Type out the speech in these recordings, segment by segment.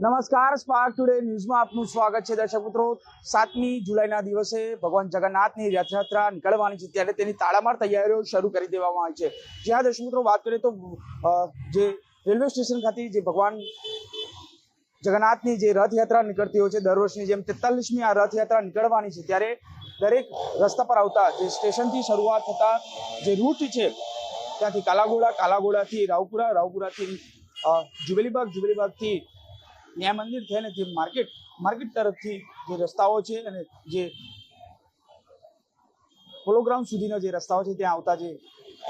નમસ્કાર spark today ન્યૂઝમાં આપનું સ્વાગત છે દર્શક મિત્રો. સાતમી જુલાઈના દિવસે ભગવાન જગન્નાથની રથયાત્રા નીકળવાની છે ત્યારે તેની તાળામાર તૈયારીઓ શરૂ કરી દેવામાં આવી છે. જ્યાં દર્શક મિત્રો, વાત કરીએ તો જે રેલવે સ્ટેશન ખાતે જે ભગવાન જગન્નાથની જે રથયાત્રા નીકળતી હોય છે, દર વર્ષની જેમ તેતાલીસમી આ રથયાત્રા નીકળવાની છે ત્યારે દરેક રસ્તા પર આવતા જે સ્ટેશનથી શરૂઆત થતા જે રૂટ છે, ત્યાંથી કાલાગોડા કાલાગોડાથી રાવપુરા, રાવપુરાથી જુબેલીબાગ જુબેલીબાગથી ન્યાય મંદિર થઈને જે માર્કેટ માર્કેટ તરફથી જે રસ્તાઓ છે અને જે પોલોગ્રાઉન્ડ સુધીનો જે રસ્તાઓ છે ત્યાં આવતા જે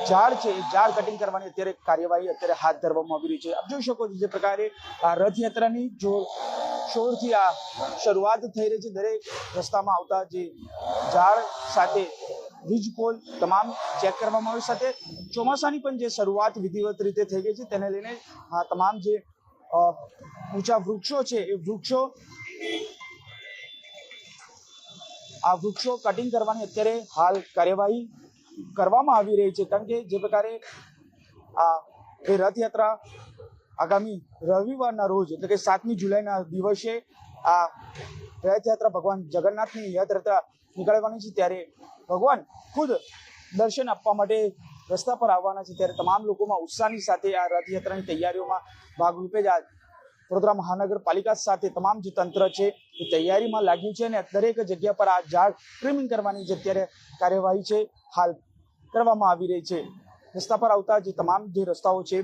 ઝાડ છે, એ ઝાડ કટિંગ કરવાની અત્યારે કાર્યવાહી અત્યારે હાથ ધરવામાં આવી રહી છે. આપ જોઈ શકો છો જે પ્રકારે આ રથયાત્રાની જો શોરથી આ શરૂઆત થઈ રહી છે, દરેક રસ્તામાં આવતા જે ઝાડ સાથે વીજ પોલ તમામ ચેક કરવામાં આવ્યું સાથે ચોમાસાની પણ જે શરૂઆત વિધિવત રીતે થઈ ગઈ છે, તેને લઈને આ તમામ જે ઊંચા વૃક્ષો છે, એ વૃક્ષો આ વૃક્ષો કટિંગ કરવાની અત્યારે હાલ કાર્યવાહી કરવામાં આવી રહી છે, કારણ કે જે પ્રકારે આ એ રથયાત્રા આગામી રવિવારના રોજ, એટલે કે સાતમી જુલાઈના દિવસે આ રથયાત્રા ભગવાન જગન્નાથની રથયાત્રા નીકળવાની છે, ત્યારે ભગવાન ખુદ દર્શન આપવા માટે રસ્તા પર આવવાના છે, ત્યારે તમામ લોકોમાં ઉત્સાહની સાથે આ રથયાત્રાની તૈયારીઓમાં ભાગરૂપે જ આ વડોદરા મહાનગરપાલિકા સાથે તમામ જે તંત્ર છે એ તૈયારીમાં લાગ્યું છે અને દરેક જગ્યા પર આ ઝાડ ટ્રીમિંગ કરવાની જે અત્યારે કાર્યવાહી છે હાલ કરવામાં આવી રહી છે. રસ્તા પર આવતા જે તમામ જે રસ્તાઓ છે,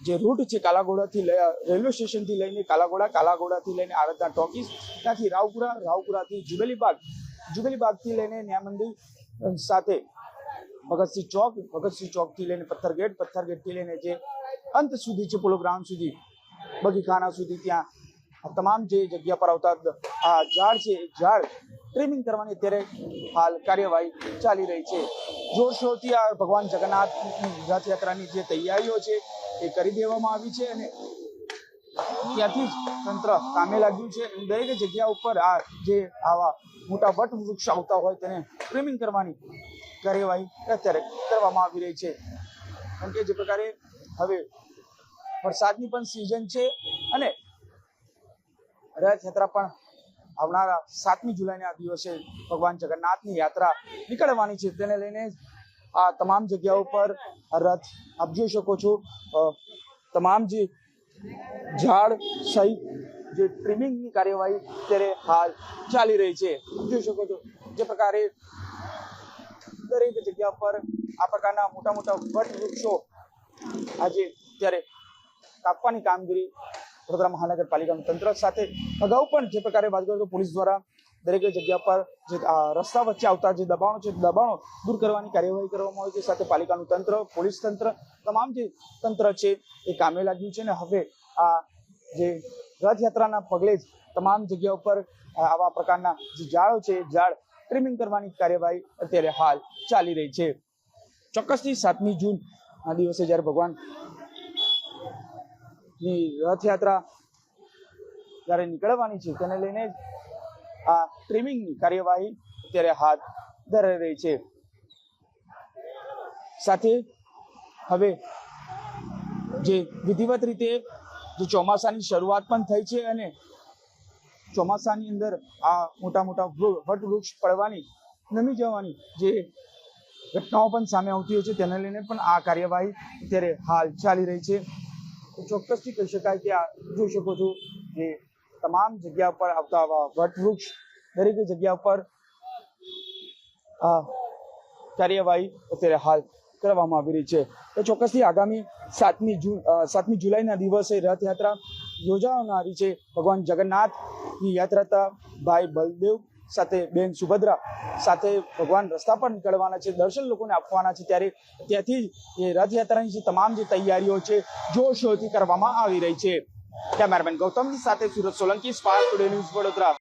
જે રૂટ છે કાલાઘોડાથી રેલવે સ્ટેશનથી લઈને કાલાઘોડા, કાલાઘોડાથી લઈને આરતના ટોકીસ ત્યાંથી રાવપુરા, રાવપુરાથી જુબેલીબાગ જુબેલીબાગથી લઈને ન્યાય મંદિર સાથે ભગતસિંહ ચોક, ભગતસિંહ ચોકથી લઈને પથ્થર ગેટ પથ્થર ગેટથી લઈને જે અંત સુધી છે પોલો ગ્રાઉન્ડ સુધી બગીખાના સુધી ત્યાં તમામ જે જગ્યા પર આવતા આ ઝાડ છે ઝાડ ટ્રીમિંગ કરવાની અત્યારે હાલ કાર્યવાહી ચાલી રહી છે. જોરશોરથી આ ભગવાન જગન્નાથની રથયાત્રાની જે તૈયારીઓ છે, એ કરી દેવામાં આવી છે અને ત્યાંથી જ તંત્ર કામે લાગ્યું છે દરેક જગ્યા ઉપર આ જે આવા મોટા વટ વૃક્ષ આવતા હોય તેને ટ્રીમિંગ કરવાની કાર્યવાહી અત્યારે કરવામાં આવી રહી છે. કારણ કે જે પ્રકારે હવે વરસાદની પણ સિઝન છે અને રથયાત્રા પણ આવનારા સાતમી જુલાઈના દિવસે ભગવાન જગન્નાથની યાત્રા નીકળવાની છે. તેને લઈને આ તમામ જગ્યાઓ પર રથ આપ જોઈ શકો છો. તમામ જે ઝાડ સહિત જે ટ્રીમિંગની કાર્યવાહી અત્યારે હાલ ચાલી રહી છે. જોઈ શકો છો જે પ્રકારે દરેક જગ્યા પર આ પ્રકારના મોટા મોટા વટ વૃક્ષો આજે અત્યારે કાપવાની કામગીરી વડોદરા મહાનગરપાલિકાનું તંત્ર સાથે અગાઉ પણ જે પ્રકારે વાત કરીએ તો પોલીસ દ્વારા દરેક જગ્યા પર જે રસ્તા વચ્ચે આવતા જે દબાણો છે, દબાણો દૂર કરવાની કાર્યવાહી કરવામાં આવી છે. સાથે પાલિકાનું તંત્ર, પોલીસ તંત્ર, તમામ જે તંત્ર છે એ કામે લાગ્યું છે અને હવે આ જે રથયાત્રાના પગલે જ તમામ જગ્યા ઉપર આવા પ્રકારના જે ઝાડો છે ઝાડ ટ્રીમિંગ કરવાની કાર્યવાહી અત્યારે હાલ ચાલી રહી છે. ચોક્કસથી સાતમી જૂન આ દિવસે જ્યારે ભગવાન ની રથયાત્રા જ્યારે નીકળવાની છે, તેને લઈને જ આ ટ્રીમિંગની કાર્યવાહી અત્યારે હાથ ધરાઈ રહી છે. સાથે હવે જે વિધિવત રીતે જે ચોમાસાની શરૂઆત પણ થઈ છે અને ચોમાસાની અંદર આ મોટા મોટા વટવૃક્ષ પડવાની, નમી જવાની જે ઘટનાઓ પણ સામે આવતી હોય છે, તેને લઈને પણ આ કાર્યવાહી અત્યારે હાલ ચાલી રહી છે. ચોક્કસથી કહી શકાય કે જોઈ શકો છો જે તમામ જગ્યા પર આવતા આવા વટવૃક્ષ, દરેક જગ્યા પર આ કાર્યવાહી અત્યારે હાલ કરવામાં આવી રહી છે. તો ચોક્કસથી આગામી સાતમી જૂન સાતમી જુલાઈના દિવસે રથયાત્રા યોજાનારી છે. ભગવાન જગન્નાથની યાત્રા ભાઈ બલદેવ સાથે બેન સુભદ્રા સાથે ભગવાન રસ્તા પર નીકળવાના છે, દર્શન લોકોને આપવાના છે. ત્યારે ત્યાંથી જ રથયાત્રાની જે તમામ જે તૈયારીઓ છે, જોરશોરથી કરવામાં આવી રહી છે. કેમેરામેન ગૌતમની સાથે Surat Solanki spark today news Vadodara.